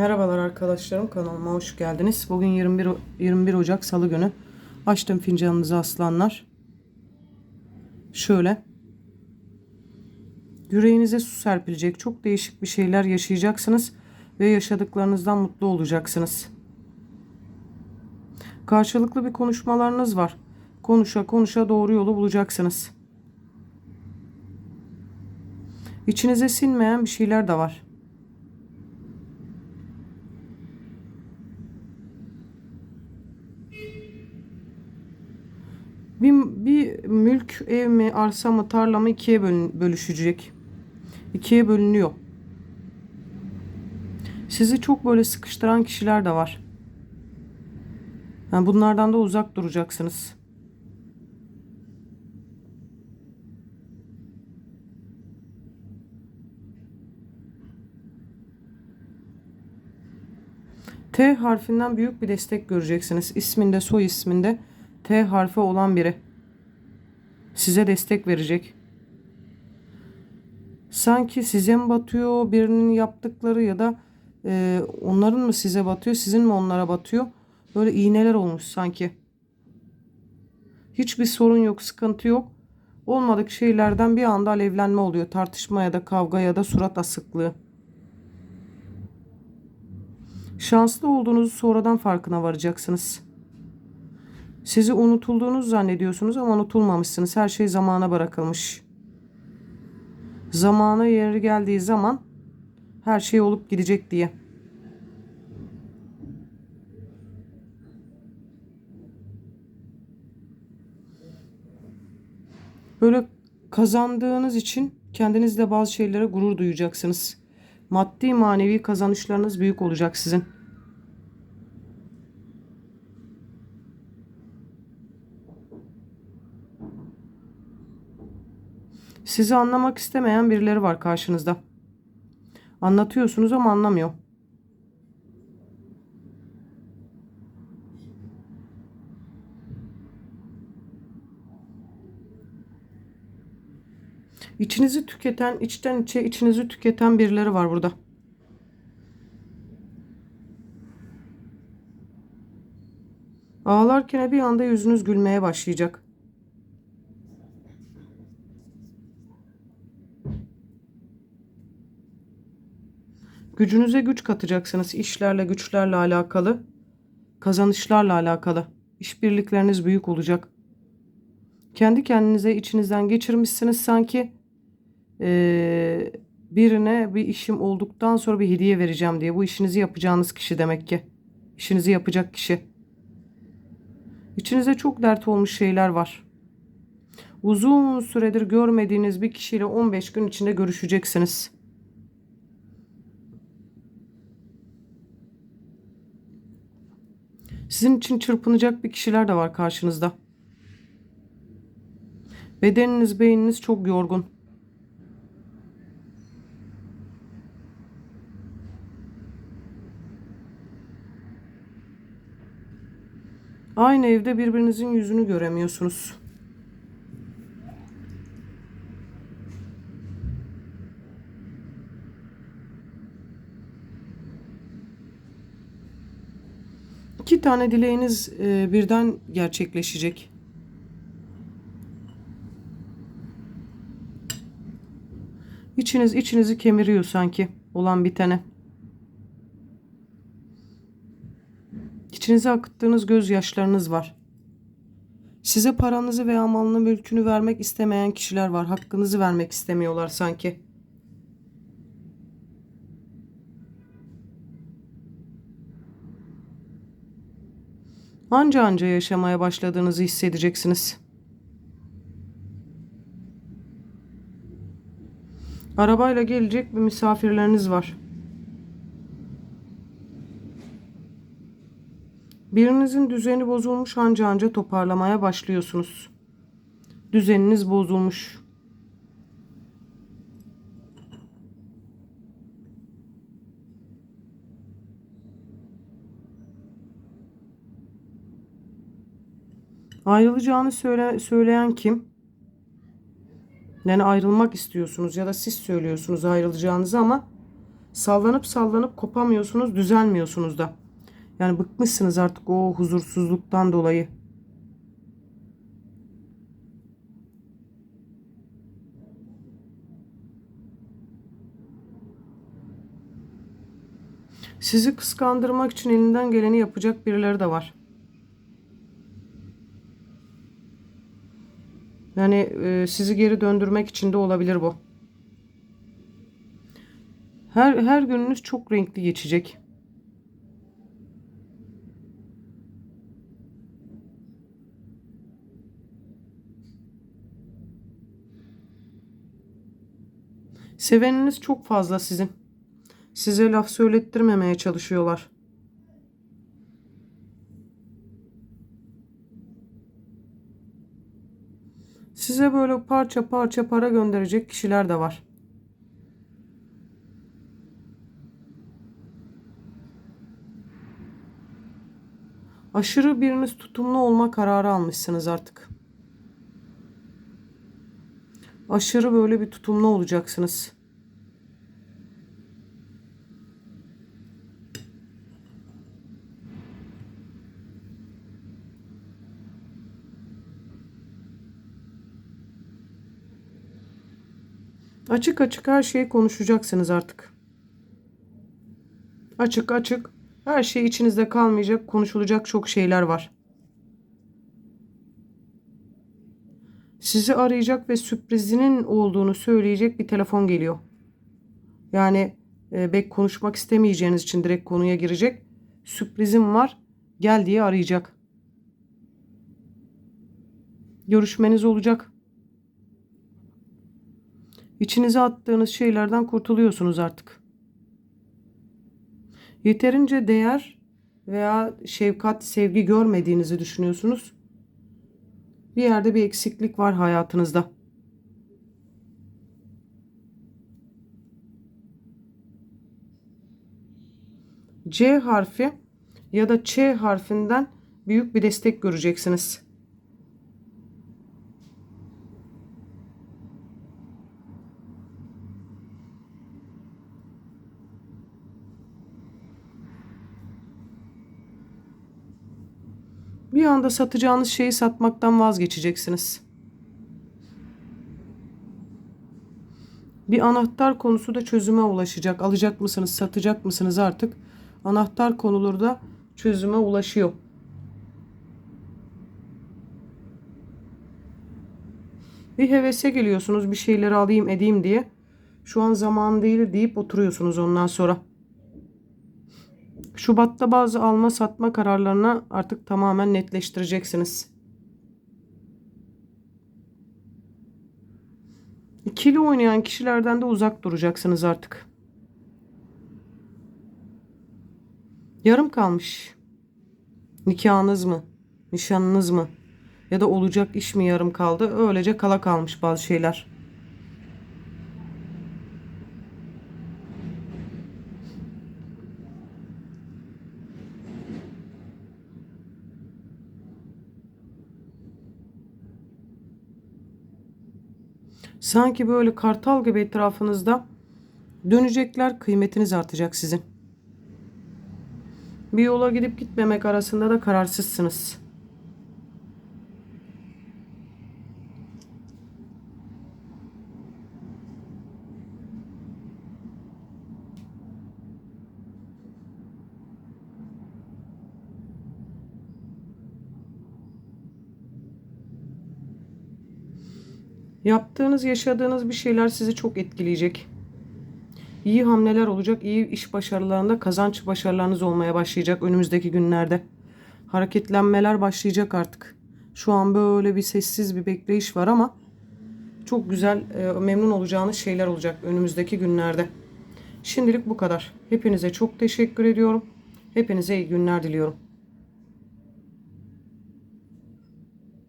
Merhabalar arkadaşlarım kanalıma hoş geldiniz. Bugün 21 O- 21 Ocak Salı günü. Açtım fincanınızı aslanlar. Şöyle. Yüreğinize su serpilecek. Çok değişik bir şeyler yaşayacaksınız ve yaşadıklarınızdan mutlu olacaksınız. Karşılıklı bir konuşmalarınız var. Konuşa konuşa doğru yolu bulacaksınız. İçinize sinmeyen bir şeyler de var. Bir, bir mülk, ev mi, arsa mı, tarla mı ikiye bölün, bölüşecek. İkiye bölünüyor. Sizi çok böyle sıkıştıran kişiler de var. Yani bunlardan da uzak duracaksınız. T harfinden büyük bir destek göreceksiniz. İsminde, soy isminde T harfi olan biri size destek verecek. Sanki size mi batıyor birinin yaptıkları ya da e, onların mı size batıyor, sizin mi onlara batıyor? Böyle iğneler olmuş sanki. Hiçbir sorun yok, sıkıntı yok. Olmadık şeylerden bir anda alevlenme oluyor. Tartışma ya da kavga ya da surat asıklığı. Şanslı olduğunuzu sonradan farkına varacaksınız. Sizi unutulduğunuzu zannediyorsunuz ama unutulmamışsınız. Her şey zamana bırakılmış. Zamana yeri geldiği zaman her şey olup gidecek diye. Böyle kazandığınız için kendinizle bazı şeylere gurur duyacaksınız. Maddi manevi kazanışlarınız büyük olacak sizin. Sizi anlamak istemeyen birileri var karşınızda. Anlatıyorsunuz ama anlamıyor. İçinizi tüketen, içten içe içinizi tüketen birileri var burada. Ağlarken bir anda yüzünüz gülmeye başlayacak. Gücünüze güç katacaksınız işlerle, güçlerle alakalı, kazanışlarla alakalı. İşbirlikleriniz büyük olacak. Kendi kendinize içinizden geçirmişsiniz sanki eee, birine bir işim olduktan sonra bir hediye vereceğim diye. Bu işinizi yapacağınız kişi demek ki. İşinizi yapacak kişi. İçinize çok dert olmuş şeyler var. Uzun süredir görmediğiniz bir kişiyle 15 gün içinde görüşeceksiniz. Sizin için çırpınacak bir kişiler de var karşınızda. Bedeniniz, beyniniz çok yorgun. Aynı evde birbirinizin yüzünü göremiyorsunuz. İki tane dileğiniz e, birden gerçekleşecek. İçiniz içinizi kemiriyor sanki olan bitene. İçinize akıttığınız gözyaşlarınız var. Size paranızı veya malını mülkünü vermek istemeyen kişiler var. Hakkınızı vermek istemiyorlar sanki. Anca anca yaşamaya başladığınızı hissedeceksiniz. Arabayla gelecek bir misafirleriniz var. Birinizin düzeni bozulmuş anca anca toparlamaya başlıyorsunuz. Düzeniniz bozulmuş. Ayrılacağını söyle, söyleyen kim? Yani ayrılmak istiyorsunuz ya da siz söylüyorsunuz ayrılacağınızı ama Sallanıp sallanıp kopamıyorsunuz, düzelmiyorsunuz da. Yani bıkmışsınız artık o huzursuzluktan dolayı. Sizi kıskandırmak için elinden geleni yapacak birileri de var. Yani e, sizi geri döndürmek için de olabilir bu. Her her gününüz çok renkli geçecek. Seveniniz çok fazla sizin. Size laf söylettirmemeye çalışıyorlar. Size böyle parça parça para gönderecek kişiler de var. Aşırı biriniz tutumlu olma kararı almışsınız artık. Aşırı böyle bir tutumlu olacaksınız. Açık açık her şeyi konuşacaksınız artık. Açık açık her şey içinizde kalmayacak, konuşulacak çok şeyler var. Sizi arayacak ve sürprizinin olduğunu söyleyecek bir telefon geliyor. Yani e, bek konuşmak istemeyeceğiniz için direkt konuya girecek. Sürprizim var, gel diye arayacak. Görüşmeniz olacak. İçinize attığınız şeylerden kurtuluyorsunuz artık. Yeterince değer veya şefkat, sevgi görmediğinizi düşünüyorsunuz. Bir yerde bir eksiklik var hayatınızda. C harfi ya da Ç harfinden büyük bir destek göreceksiniz. Bir anda satacağınız şeyi satmaktan vazgeçeceksiniz. Bir anahtar konusu da çözüme ulaşacak. Alacak mısınız, satacak mısınız artık? Anahtar konuları da çözüme ulaşıyor. Bir hevese geliyorsunuz bir şeyleri alayım edeyim diye. Şu an zaman değil deyip oturuyorsunuz ondan sonra. Şubat'ta bazı alma satma kararlarını artık tamamen netleştireceksiniz. İkili oynayan kişilerden de uzak duracaksınız artık. Yarım kalmış. Nikahınız mı? Nişanınız mı? Ya da olacak iş mi yarım kaldı? Öylece kala kalmış bazı şeyler. Sanki böyle kartal gibi etrafınızda dönecekler, kıymetiniz artacak sizin. Bir yola gidip gitmemek arasında da kararsızsınız. Yaptığınız, yaşadığınız bir şeyler sizi çok etkileyecek. İyi hamleler olacak, iyi iş başarılarında kazanç başarılarınız olmaya başlayacak önümüzdeki günlerde. Hareketlenmeler başlayacak artık. Şu an böyle bir sessiz bir bekleyiş var ama çok güzel, e, memnun olacağınız şeyler olacak önümüzdeki günlerde. Şimdilik bu kadar. Hepinize çok teşekkür ediyorum. Hepinize iyi günler diliyorum.